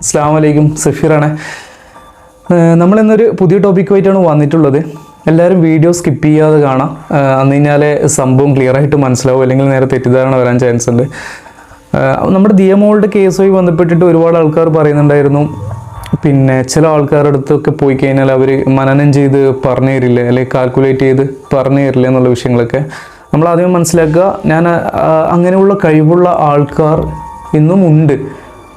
അസ്സാം വലൈക്കും സഫീറാണ് നമ്മളിന്നൊരു പുതിയ ടോപ്പിക്കുമായിട്ടാണ് വന്നിട്ടുള്ളത്. എല്ലാവരും വീഡിയോ സ്കിപ്പ് ചെയ്യാതെ കാണാം. അന്ന് കഴിഞ്ഞാലേ സംഭവം ക്ലിയർ ആയിട്ട് മനസ്സിലാവും. അല്ലെങ്കിൽ നേരെ തെറ്റിദ്ധാരണ വരാൻ ചാൻസ് ഉണ്ട്. നമ്മുടെ ദിയമോളുടെ കേസുമായി ബന്ധപ്പെട്ടിട്ട് ഒരുപാട് ആൾക്കാർ പറയുന്നുണ്ടായിരുന്നു. പിന്നെ ചില ആൾക്കാരുടെ അടുത്തൊക്കെ പോയി കഴിഞ്ഞാൽ അവർ മനനം ചെയ്ത് പറഞ്ഞു തരില്ല? അല്ലെങ്കിൽ കാൽക്കുലേറ്റ് ചെയ്ത് പറഞ്ഞു തരില്ല എന്നുള്ള വിഷയങ്ങളൊക്കെ. നമ്മൾ ആദ്യം മനസ്സിലാക്കുക ഞാൻ അങ്ങനെയുള്ള കഴിവുള്ള ആൾക്കാർ ഇന്നും ഉണ്ട്.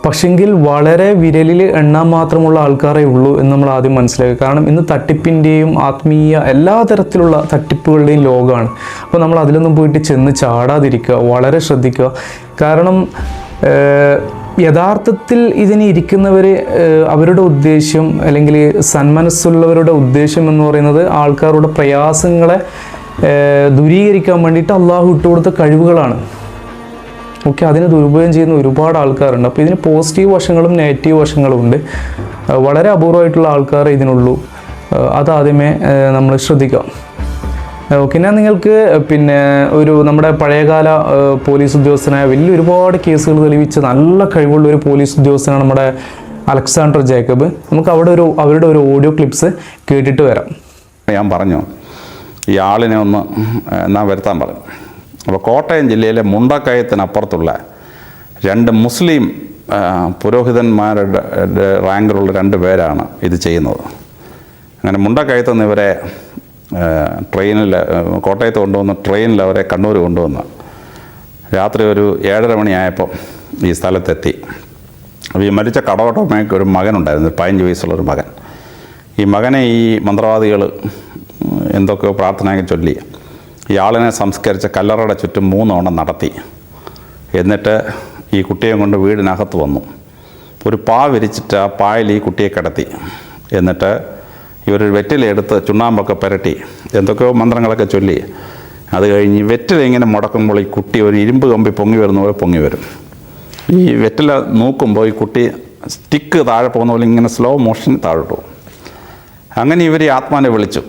പക്ഷെങ്കിൽ വളരെ വിരലിൽ എണ്ണാൻ മാത്രമുള്ള ആൾക്കാരേ ഉള്ളൂ എന്ന് നമ്മൾ ആദ്യം മനസ്സിലാക്കുക. കാരണം ഇന്ന് തട്ടിപ്പിന്റെയും ആത്മീയ എല്ലാ തരത്തിലുള്ള തട്ടിപ്പുകളുടെയും ലോകമാണ്. അപ്പോൾ നമ്മൾ അതിലൊന്നും പോയിട്ട് ചെന്ന് ചാടാതിരിക്കുക വളരെ ശ്രദ്ധിക്കുക. കാരണം യഥാർത്ഥത്തിൽ ഇതിന് ഇരിക്കുന്നവർ അവരുടെ ഉദ്ദേശ്യം അല്ലെങ്കിൽ സന്മനസ്സുള്ളവരുടെ ഉദ്ദേശ്യം എന്ന് പറയുന്നത് ആൾക്കാരുടെ പ്രയാസങ്ങളെ ദൂരീകരിക്കാൻ വേണ്ടിയിട്ട് അള്ളാഹു ഇട്ടുകൊടുത്ത കഴിവുകളാണ്. ഓക്കെ അതിന് ദുരുപയോഗം ചെയ്യുന്ന ഒരുപാട് ആൾക്കാരുണ്ട്. അപ്പോൾ ഇതിന് പോസിറ്റീവ് വശങ്ങളും നെഗറ്റീവ് വശങ്ങളും ഉണ്ട്. വളരെ അപൂർവമായിട്ടുള്ള ആൾക്കാർ ഇതിനുള്ളൂ. അതാദ്യമേ നമ്മൾ ശ്രദ്ധിക്കാം. ഓക്കെ ഞാൻ നിങ്ങൾക്ക് പിന്നെ ഒരു നമ്മുടെ പഴയകാല പോലീസ് ഉദ്യോഗസ്ഥനായ വലിയ ഒരുപാട് കേസുകൾ തെളിവിച്ച നല്ല കഴിവുള്ള ഒരു പോലീസ് ഉദ്യോഗസ്ഥനാണ് നമ്മുടെ അലക്സാണ്ടർ ജേക്കബ്. നമുക്ക് അവിടെ ഒരു അവരുടെ ഒരു ഓഡിയോ ക്ലിപ്സ് കേട്ടിട്ട് വരാം. ഞാൻ പറഞ്ഞു ഈ ആളിനെ ഒന്ന് എന്നാ വരുത്താൻ പറഞ്ഞു. അപ്പോൾ കോട്ടയം ജില്ലയിലെ മുണ്ടക്കയത്തിനപ്പുറത്തുള്ള രണ്ട് മുസ്ലിം പുരോഹിതന്മാരുടെ റാങ്കിലുള്ള രണ്ട് പേരാണ് ഇത് ചെയ്യുന്നത്. അങ്ങനെ മുണ്ടക്കയത്ത് നിന്ന് ഇവരെ ട്രെയിനിൽ കോട്ടയത്ത് കൊണ്ടുവന്ന് ട്രെയിനിൽ അവരെ കണ്ണൂർ കൊണ്ടുവന്ന് രാത്രി ഒരു ഏഴര മണിയായപ്പം ഈ സ്ഥലത്തെത്തി. അപ്പോൾ ഈ മരിച്ച കടവട്ടമ്മയ്ക്ക് ഒരു മകനുണ്ടായിരുന്നു പതിനഞ്ച് വയസ്സുള്ളൊരു മകൻ. ഈ മകനെ ഈ മന്ത്രവാദികൾ എന്തൊക്കെയോ പ്രാർത്ഥനയൊക്കെ ചൊല്ലി. ഈ ആളിനെ സംസ്കരിച്ച കല്ലറയുടെ ചുറ്റും മൂന്നോണം നടത്തി. എന്നിട്ട് ഈ കുട്ടിയെ കൊണ്ട് വീടിനകത്ത് വന്നു. ഒരു പാ വിരിച്ചിട്ട് ആ പായിൽ ഈ കുട്ടിയെ കിടത്തി. എന്നിട്ട് ഇവരൊരു വെറ്റിലെടുത്ത് ചുണ്ണാമ്പൊക്കെ പുരട്ടി. എന്തൊക്കെയോ മന്ത്രങ്ങളൊക്കെ ചൊല്ലി. അത് കഴിഞ്ഞ് വെറ്റിലിങ്ങനെ മുടക്കുമ്പോൾ ഈ കുട്ടി ഒരു ഇരുമ്പ് കമ്പി പൊങ്ങി വരുന്ന പോലെ പൊങ്ങി വരും. ഈ വെറ്റില നോക്കുമ്പോൾ ഈ കുട്ടി സ്റ്റിക്ക് താഴെ പോകുന്ന പോലെ ഇങ്ങനെ സ്ലോ മോഷൻ താഴെ പോകും അങ്ങനെ ഇവർ ആത്മാവിനെ വിളിച്ചു.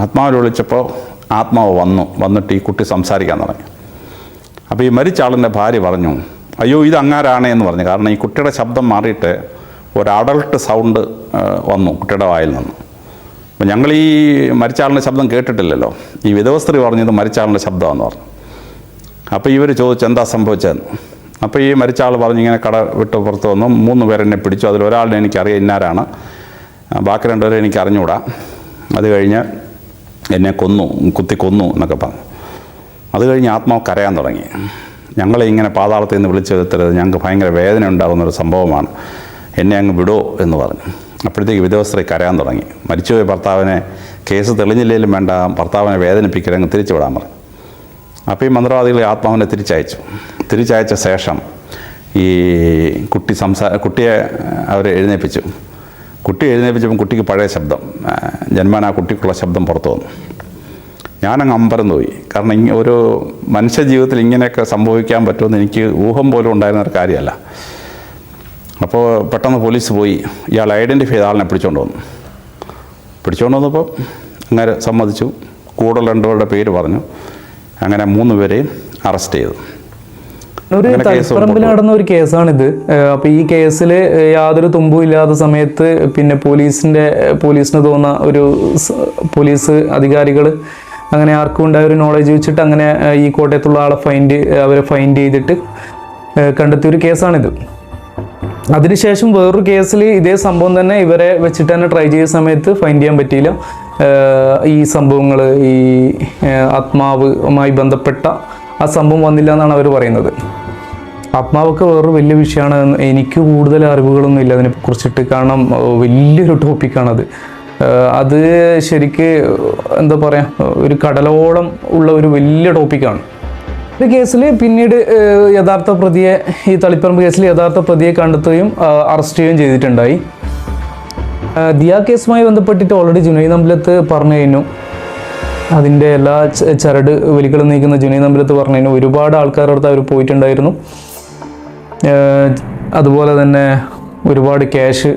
ആത്മാവിനെ വിളിച്ചപ്പോൾ ആത്മാവ് വന്നു വന്നിട്ട് ഈ കുട്ടി സംസാരിക്കാൻ തുടങ്ങി. അപ്പോൾ ഈ മരിച്ച ആളിന്റെ ഭാര്യ പറഞ്ഞു അയ്യോ ഇത് അങ്ങാരാണേ? എന്ന് പറഞ്ഞു. കാരണം ഈ കുട്ടിയുടെ ശബ്ദം മാറിയിട്ട് ഒരു അഡൾട്ട് സൗണ്ട് വന്നു കുട്ടിയുടെ വായിൽ നിന്ന്. അപ്പം ഞങ്ങൾ ഈ മരിച്ച ആളിന്റെ ശബ്ദം കേട്ടിട്ടില്ലല്ലോ. ഈ വിധവസ്ത്രീ പറഞ്ഞത് മരിച്ച ആളിന്റെ ശബ്ദമാണെന്ന് പറഞ്ഞു. അപ്പോൾ ഇവർ ചോദിച്ചു എന്താ സംഭവിച്ചതെന്ന് അപ്പോൾ ഈ മരിച്ച ആൾ പറഞ്ഞു ഇങ്ങനെ കട വിട്ട് പുറത്ത് വന്നു. മൂന്ന് പേരെന്നെ പിടിച്ചു. അതിൽ ഒരാളിനെ എനിക്കറിയാം ഇന്നാരാണ്. ബാക്കി രണ്ടുപേരെ എനിക്ക് അറിഞ്ഞുകൂടാ അത് കഴിഞ്ഞ് എന്നെ കൊന്നു കുത്തി കൊന്നു എന്നൊക്കെ പറഞ്ഞു. അത് കഴിഞ്ഞ് ആത്മാവ് കരയാൻ തുടങ്ങി. ഞങ്ങളെ ഇങ്ങനെ പാതാളത്തിൽ നിന്ന് വിളിച്ചു വരുത്തരുത് ഞങ്ങൾക്ക് ഭയങ്കര വേദന ഉണ്ടാകുന്നൊരു സംഭവമാണ്. എന്നെ അങ്ങ് വിടോ എന്ന് പറഞ്ഞു. അപ്പോഴത്തേക്ക് വിധവസ്ത്രീ കരയാൻ തുടങ്ങി. മരിച്ചുപോയ ഭർത്താവിനെ കേസ് തെളിഞ്ഞില്ലെങ്കിലും വേണ്ട ഭർത്താവിനെ വേദനിപ്പിക്കരുത് അങ്ങ് തിരിച്ചു വിടാൻ പറഞ്ഞു. അപ്പോൾ ഈ മന്ത്രവാദികൾ ആത്മാവിനെ തിരിച്ചയച്ചു. തിരിച്ചയച്ച ശേഷം ഈ കുട്ടി സംസാര കുട്ടിയെ അവർ എഴുന്നേൽപ്പിച്ചു കുട്ടി എഴുന്നേൽപ്പിച്ചപ്പം കുട്ടിക്ക് പഴയ ശബ്ദം. ജന്മനാ കുട്ടിക്കുള്ള ശബ്ദം പുറത്തു വന്നു. ഞാനങ്ങ് അമ്പരന്ന് പോയി കാരണം ഇങ്ങനെ ഒരു മനുഷ്യ ജീവിതത്തിൽ ഇങ്ങനെയൊക്കെ സംഭവിക്കാൻ പറ്റുമെന്ന് എനിക്ക് ഊഹം പോലും ഉണ്ടായിരുന്ന ഒരു കാര്യമല്ല. അപ്പോൾ പെട്ടെന്ന് പോലീസ് പോയി. ഇയാൾ ഐഡന്റിഫൈ ചെയ്ത ആളിനെ പിടിച്ചുകൊണ്ട് വന്നു. പിടിച്ചുകൊണ്ട് വന്നപ്പോൾ അങ്ങനെ സമ്മതിച്ചു. കൂടുതൽ രണ്ടുപേരുടെ പേര് പറഞ്ഞു. അങ്ങനെ മൂന്ന് പേരെയും അറസ്റ്റ് ചെയ്തു. ഒരു തളിപ്പറമ്പിൽ നടന്ന ഒരു കേസാണിത്. അപ്പൊ ഈ കേസിൽ യാതൊരു തുമ്പും ഇല്ലാത്ത സമയത്ത് പിന്നെ പോലീസിന്റെ പോലീസിന് തോന്നുന്ന ഒരു പോലീസ് അധികാരികൾ അങ്ങനെ ആർക്കും ഉണ്ടായ ഒരു നോളജ് വെച്ചിട്ട് അങ്ങനെ ഈ കോട്ടയത്തുള്ള ആളെ ഫൈൻഡ് അവരെ ഫൈൻഡ് ചെയ്തിട്ട് കണ്ടെത്തിയ ഒരു കേസാണിത്. അതിനുശേഷം വേറൊരു കേസിൽ ഇതേ സംഭവം തന്നെ ഇവരെ വെച്ചിട്ട് തന്നെ ട്രൈ ചെയ്ത സമയത്ത് ഫൈൻഡ് ചെയ്യാൻ പറ്റിയില്ല. ഈ സംഭവങ്ങൾ ഈ ആത്മാവുമായി ബന്ധപ്പെട്ട ആ സംഭവം വന്നില്ല എന്നാണ് അവർ പറയുന്നത്. ആത്മാവൊക്കെ വേറൊരു വലിയ വിഷയമാണ്. എനിക്ക് കൂടുതൽ അറിവുകളൊന്നും ഇല്ല അതിനെ കുറിച്ചിട്ട്. കാരണം വലിയൊരു ടോപ്പിക്കാണത് അത്. ശരിക്ക് എന്താ പറയുക ഒരു കടലോളം ഉള്ള ഒരു വലിയ ടോപ്പിക്കാണ് ഈ കേസിൽ പിന്നീട് യഥാർത്ഥ പ്രതിയെ ഈ തളിപ്പറമ്പ് കേസിൽ യഥാർത്ഥ പ്രതിയെ കണ്ടെത്തുകയും അറസ്റ്റ് ചെയ്യുകയും ചെയ്തിട്ടുണ്ടായി. ദിയ കേസുമായി ബന്ധപ്പെട്ടിട്ട് ഓൾറെഡി ജുനൈ നമ്പലത്ത് പറഞ്ഞു കഴിഞ്ഞു. അതിന്റെ എല്ലാ ചരട് വലികളും നീക്കുന്ന ജുനൈ നമ്പലത്ത് പറഞ്ഞു കഴിഞ്ഞു. ഒരുപാട് ആൾക്കാരുടെ അടുത്ത് അവർ പോയിട്ടുണ്ടായിരുന്നു. അതുപോലെ തന്നെ ഒരുപാട് ക്യാഷ്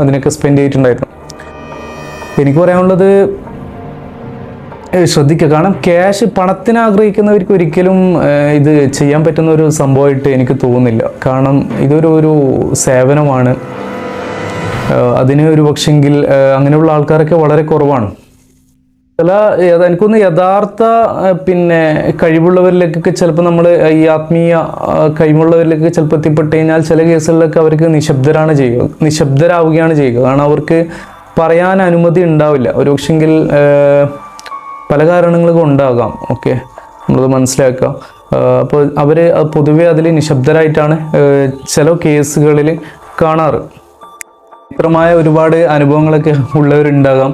അതിനൊക്കെ സ്പെൻഡ് ചെയ്തിട്ടുണ്ടായിരുന്നു. എനിക്ക് പറയാനുള്ളത് ശ്രദ്ധിക്കുക. കാരണം ക്യാഷ് പണത്തിന് ആഗ്രഹിക്കുന്നവർക്ക് ഒരിക്കലും ഇത് ചെയ്യാൻ പറ്റുന്ന ഒരു സംഭവമായിട്ട് എനിക്ക് തോന്നുന്നില്ല. കാരണം ഇതൊരു ഒരു സേവനമാണ്. അതിന് ഒരു പക്ഷെങ്കിൽ അങ്ങനെയുള്ള ആൾക്കാരൊക്കെ വളരെ കുറവാണ്. ചില എനിക്കൊന്ന് യഥാർത്ഥ പിന്നെ കഴിവുള്ളവരിലേക്കൊക്കെ ചിലപ്പോൾ നമ്മൾ ഈ ആത്മീയ കഴിവുള്ളവരിലേക്ക് ചിലപ്പോൾ എത്തിപ്പെട്ട് കഴിഞ്ഞാൽ ചില കേസുകളിലൊക്കെ അവർക്ക് നിശബ്ദരാണ് ചെയ്യുക നിശബ്ദരാവുകയാണ് ചെയ്യുക. കാരണം അവർക്ക് പറയാൻ അനുമതി ഉണ്ടാവില്ല. ഒരുപക്ഷെങ്കിൽ പല കാരണങ്ങൾ ഉണ്ടാകാം. ഓക്കെ നമ്മളത് മനസ്സിലാക്കുക. അപ്പോൾ അവർ പൊതുവെ അതിൽ നിശബ്ദരായിട്ടാണ് ചില കേസുകളിൽ കാണാറ്. ചിത്രമായ ഒരുപാട് അനുഭവങ്ങളൊക്കെ ഉള്ളവരുണ്ടാകാം.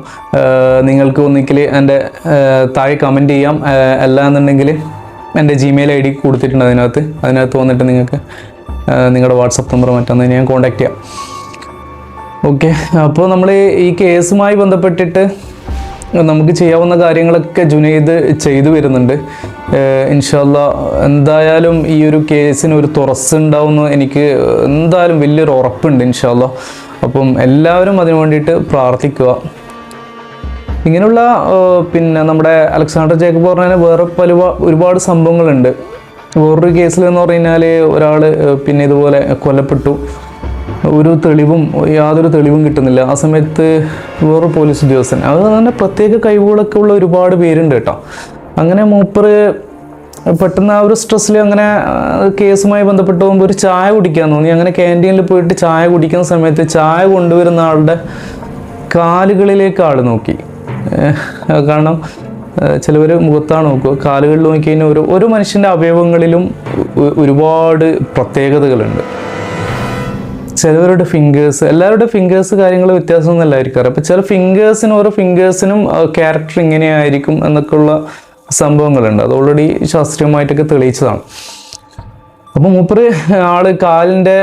നിങ്ങൾക്ക് ഒന്നിക്കൽ എന്റെ താഴെ കമന്റ് ചെയ്യാം. അല്ല എന്നുണ്ടെങ്കിൽ എന്റെ ജിമെയിൽ ഐ ഡി കൊടുത്തിട്ടുണ്ട് അതിനകത്ത്. അതിനകത്ത് വന്നിട്ട് നിങ്ങൾക്ക് നിങ്ങളുടെ വാട്സപ്പ് നമ്പർ മറ്റൊന്ന് ഞാൻ കോൺടാക്റ്റ് ചെയ്യാം. ഓക്കെ അപ്പോൾ നമ്മൾ ഈ കേസുമായി ബന്ധപ്പെട്ടിട്ട് നമുക്ക് ചെയ്യാവുന്ന കാര്യങ്ങളൊക്കെ ജുനൈദ് ചെയ്തു വരുന്നുണ്ട്. ഇൻഷല്ല എന്തായാലും ഈ ഒരു കേസിന് ഒരു തുറസ്സുണ്ടാവുമെന്ന് എനിക്ക് എന്തായാലും വലിയൊരു ഉറപ്പുണ്ട് ഇൻഷല്ല അപ്പം എല്ലാവരും അതിനു വേണ്ടിയിട്ട് പ്രാർത്ഥിക്കുക. ഇങ്ങനെയുള്ള പിന്നെ നമ്മുടെ അലക്സാണ്ടർ ജേക്കബ് പറഞ്ഞാൽ വേറെ പല ഒരുപാട് സംഭവങ്ങളുണ്ട്. വേറൊരു കേസിൽ എന്ന് പറഞ്ഞു കഴിഞ്ഞാൽ ഒരാൾ പിന്നെ ഇതുപോലെ കൊല്ലപ്പെട്ടു. ഒരു തെളിവും യാതൊരു തെളിവും കിട്ടുന്നില്ല. ആ സമയത്ത് വേറൊരു പോലീസ് ഉദ്യോഗസ്ഥൻ. അത് തന്നെ പ്രത്യേക കഴിവുകളൊക്കെ ഉള്ള ഒരുപാട് പേരുണ്ട് കേട്ടോ. അങ്ങനെ മൂപ്പറ് പെട്ടെന്ന് ആ ഒരു സ്ട്രെസ്സിൽ അങ്ങനെ കേസുമായി ബന്ധപ്പെട്ട് പോകുമ്പോൾ ഒരു ചായ കുടിക്കാൻ തോന്നി. അങ്ങനെ ക്യാന്റീനിൽ പോയിട്ട് ചായ കുടിക്കുന്ന സമയത്ത് ചായ കൊണ്ടുവരുന്ന ആളുടെ കാലുകളിലേക്ക് ആൾ നോക്കി. കാരണം ചിലവർ മുഖത്താണ് നോക്കുക. കാലുകളിൽ നോക്കി കഴിഞ്ഞാൽ ഒരു ഒരു മനുഷ്യന്റെ അവയവങ്ങളിലും ഒരുപാട് പ്രത്യേകതകളുണ്ട്. ചിലവരുടെ ഫിംഗേഴ്സ് എല്ലാവരുടെ ഫിംഗേഴ്സ് കാര്യങ്ങൾ വ്യത്യാസമൊന്നും അല്ലായിരിക്കാറ് അപ്പോൾ ചില ഫിംഗേഴ്സിനും ഓരോ ഫിംഗേഴ്സിനും ക്യാരക്ടർ ഇങ്ങനെയായിരിക്കും എന്നൊക്കെയുള്ള സംഭവങ്ങളുണ്ട്. അത് ഓൾറെഡി ശാസ്ത്രീയമായിട്ടൊക്കെ തെളിയിച്ചതാണ്. അപ്പോൾ മൂപ്പര് ആൾ കാലിന്റെ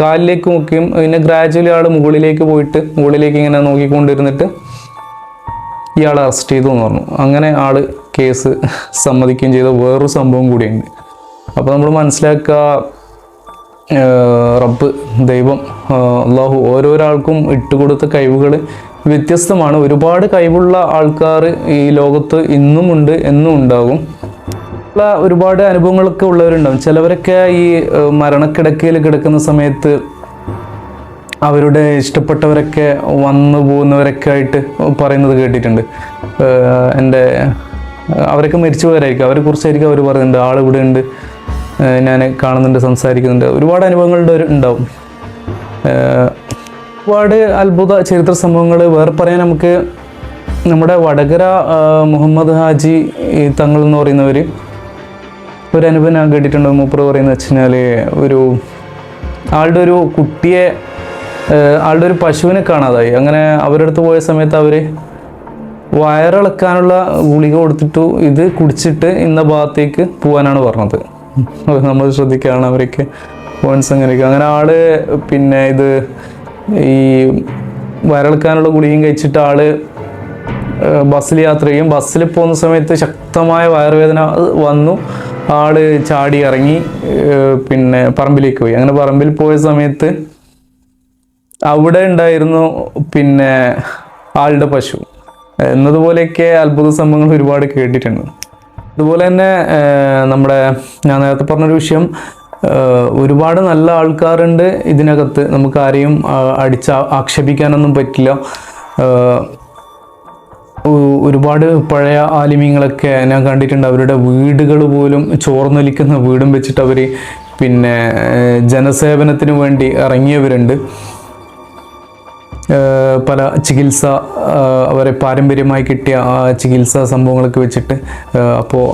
കാലിലേക്ക് നോക്കിയും പിന്നെ ഗ്രാജുവലി ആൾ മുകളിലേക്ക് പോയിട്ട് മുകളിലേക്ക് ഇങ്ങനെ നോക്കിക്കൊണ്ടിരുന്നിട്ട് ഇയാളെ അറസ്റ്റ് ചെയ്തു എന്ന് പറഞ്ഞു. അങ്ങനെ ആൾ കേസ് സമ്മതിക്കുകയും ചെയ്ത. വേറൊരു സംഭവം കൂടിയുണ്ട്. അപ്പോൾ നമ്മൾ മനസ്സിലാക്കുക റബ്ബ് ദൈവം അള്ളാഹു ഓരോരാൾക്കും ഇട്ടുകൊടുത്ത കഴിവുകൾ വ്യത്യസ്തമാണ്. ഒരുപാട് കഴിവുള്ള ആൾക്കാർ ഈ ലോകത്ത് ഇന്നും ഉണ്ട് എന്നും ഉണ്ടാകും. ഒരുപാട് അനുഭവങ്ങളൊക്കെ ഉള്ളവരുണ്ടാവും. ചിലവരൊക്കെ ഈ മരണക്കിടക്കയിൽ കിടക്കുന്ന സമയത്ത് അവരുടെ ഇഷ്ടപ്പെട്ടവരൊക്കെ വന്നു പോകുന്നവരൊക്കെ ആയിട്ട് പറയുന്നത് കേട്ടിട്ടുണ്ട്. എന്റെ അവരൊക്കെ മരിച്ചു പോയവരായിരിക്കും അവരെ കുറിച്ചായിരിക്കും അവർ പറയുന്നുണ്ട് ആളിവിടെ ഉണ്ട് ഞാൻ കാണുന്നുണ്ട് സംസാരിക്കുന്നുണ്ട്. ഒരുപാട് അനുഭവങ്ങളുടെ ഉണ്ടാവും. ഒരുപാട് അത്ഭുത ചരിത്ര സംഭവങ്ങൾ വേറെ പറയാൻ നമുക്ക് നമ്മുടെ വടകര മുഹമ്മദ് ഹാജി തങ്ങൾ എന്ന് പറയുന്നവർ ഒരു അനുഭവം ഞാൻ കേട്ടിട്ടുണ്ട്. മൂപ്പർ പറയുന്നത് വെച്ച് കഴിഞ്ഞാൽ ഒരു ആളുടെ ഒരു കുട്ടിയെ ആളുടെ ഒരു പശുവിനെ കാണാതായി. അങ്ങനെ അവരുടെ അടുത്ത് പോയ സമയത്ത് അവർ വയറിളക്കാനുള്ള ഗുളിക കൊടുത്തിട്ടു ഇത് കുടിച്ചിട്ട് ഇന്ന ഭാഗത്തേക്ക് പോകാനാണ് പറഞ്ഞത്. നമ്മൾ ശ്രദ്ധിക്കുകയാണ് അവരൊക്കെ പോയിൻസ് അങ്ങനെയൊക്കെ അങ്ങനെ ആൾ പിന്നെ ഇത് ഈ വയറിളക്കാനുള്ള ഗുളികയും കഴിച്ചിട്ട് ആൾ ബസ്സിൽ യാത്ര ചെയ്യും. ബസ്സിൽ പോകുന്ന സമയത്ത് ശക്തമായ വയറുവേദന വന്നു. ആൾ ചാടി ഇറങ്ങി പിന്നെ പറമ്പിലേക്ക് പോയി. അങ്ങനെ പറമ്പിൽ പോയ സമയത്ത് അവിടെ ഉണ്ടായിരുന്നു പിന്നെ ആളുടെ പശു. എന്നതുപോലെയൊക്കെ അത്ഭുത സംഭവങ്ങൾ ഒരുപാട് കേട്ടിട്ടുണ്ട്. അതുപോലെ തന്നെ നമ്മുടെ ഞാൻ നേരത്തെ പറഞ്ഞൊരു വിഷയം ഒരുപാട് നല്ല ആൾക്കാരുണ്ട് ഇതിനകത്ത്. നമുക്ക് ആരെയും അടിച്ച ആക്ഷേപിക്കാനൊന്നും പറ്റില്ല. ഒരുപാട് പഴയ ആലിമ്യങ്ങളൊക്കെ ഞാൻ കണ്ടിട്ടുണ്ട്. അവരുടെ വീടുകൾ പോലും ചോർന്നൊലിക്കുന്ന വീടും വെച്ചിട്ട് അവർ പിന്നെ ജനസേവനത്തിന് വേണ്ടി ഇറങ്ങിയവരുണ്ട്. പല ചികിത്സ അവരെ പാരമ്പര്യമായി കിട്ടിയ ആ ചികിത്സാ സംഭവങ്ങളൊക്കെ വെച്ചിട്ട് അപ്പോൾ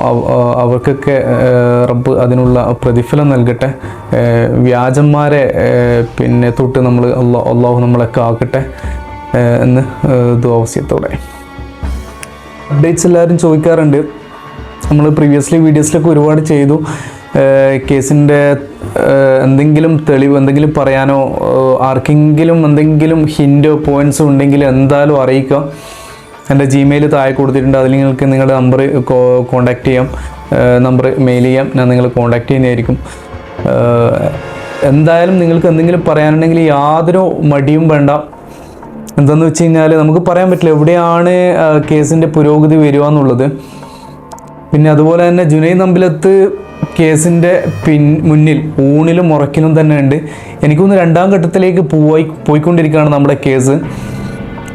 അവർക്കൊക്കെ റബ്ബ് അതിനുള്ള പ്രതിഫലം നൽകട്ടെ. വ്യാജന്മാരെ പിന്നെ തൊട്ട് നമ്മൾ അള്ളാ അള്ളാഹു നമ്മളൊക്കെ ആക്കട്ടെ എന്ന് ദുവാസ്യത്തോടെ അപ്ഡേറ്റ്സ് എല്ലാവരും ചോദിക്കാറുണ്ട്. നമ്മൾ പ്രീവിയസ്ലി വീഡിയോസിലൊക്കെ ഒരുപാട് ചെയ്തു. കേസിന്റെ എന്തെങ്കിലും തെളിവ് എന്തെങ്കിലും പറയാനോ ആർക്കെങ്കിലും എന്തെങ്കിലും ഹിന്റോ പോയിന്റ്സോ ഉണ്ടെങ്കിൽ എന്തായാലും അറിയിക്കുക എന്റെ ജിമെയിൽ താഴെ കൊടുത്തിട്ടുണ്ട്. അതിൽ നിങ്ങൾക്ക് നിങ്ങളുടെ നമ്പർ കോൺടാക്റ്റ് ചെയ്യാം. നമ്പർ മെയിൽ ചെയ്യാം. ഞാൻ നിങ്ങൾ കോൺടാക്റ്റ് ചെയ്യുന്നതായിരിക്കും. എന്തായാലും നിങ്ങൾക്ക് എന്തെങ്കിലും പറയാനുണ്ടെങ്കിൽ യാതൊരു മടിയും വേണ്ട. എന്താന്ന് വെച്ച് കഴിഞ്ഞാൽ നമുക്ക് പറയാൻ പറ്റില്ല എവിടെയാണ് കേസിന്റെ പുരോഗതി വരിക എന്നുള്ളത്. പിന്നെ അതുപോലെ തന്നെ ജുനൈദ് അമ്പലത്ത് കേസിന്റെ പിൻ മുന്നിൽ ഊണിലും ഉറക്കിലും തന്നെ ഉണ്ട് എനിക്കൊന്ന് രണ്ടാം ഘട്ടത്തിലേക്ക് പോയി പോയിക്കൊണ്ടിരിക്കുകയാണ് നമ്മുടെ കേസ്.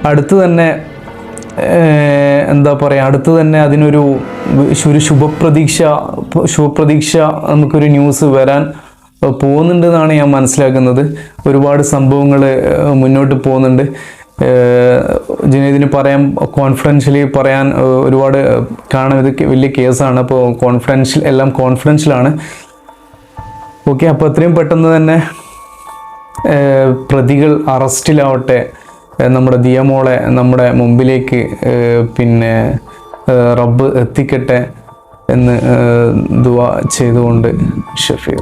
അടുത്ത് തന്നെ എന്താ പറയുക അടുത്ത് തന്നെ അതിനൊരു ഒരു ശുഭപ്രതീക്ഷ ശുഭപ്രതീക്ഷ നമുക്കൊരു ന്യൂസ് വരാൻ പോകുന്നുണ്ടെന്നാണ് ഞാൻ മനസ്സിലാക്കുന്നത്. ഒരുപാട് സംഭവങ്ങൾ മുന്നോട്ട് പോകുന്നുണ്ട്. ജുനൈദിന് പറയാൻ കോൺഫിഡൻഷ്യലി പറയാൻ ഒരുപാട് കാണുന്നത് വലിയ കേസാണ്. അപ്പോൾ കോൺഫിഡൻഷ്യൽ എല്ലാം കോൺഫിഡൻഷ്യലാണ് ഓക്കെ അപ്പോൾ എത്രയും പെട്ടെന്ന് തന്നെ പ്രതികൾ അറസ്റ്റിലാവട്ടെ നമ്മുടെ ദിയമോളെ നമ്മുടെ മുമ്പിലേക്ക് പിന്നെ റബ്ബ് എത്തിക്കട്ടെ എന്ന് ദുവ ചെയ്തുകൊണ്ട് ഷഫീർ.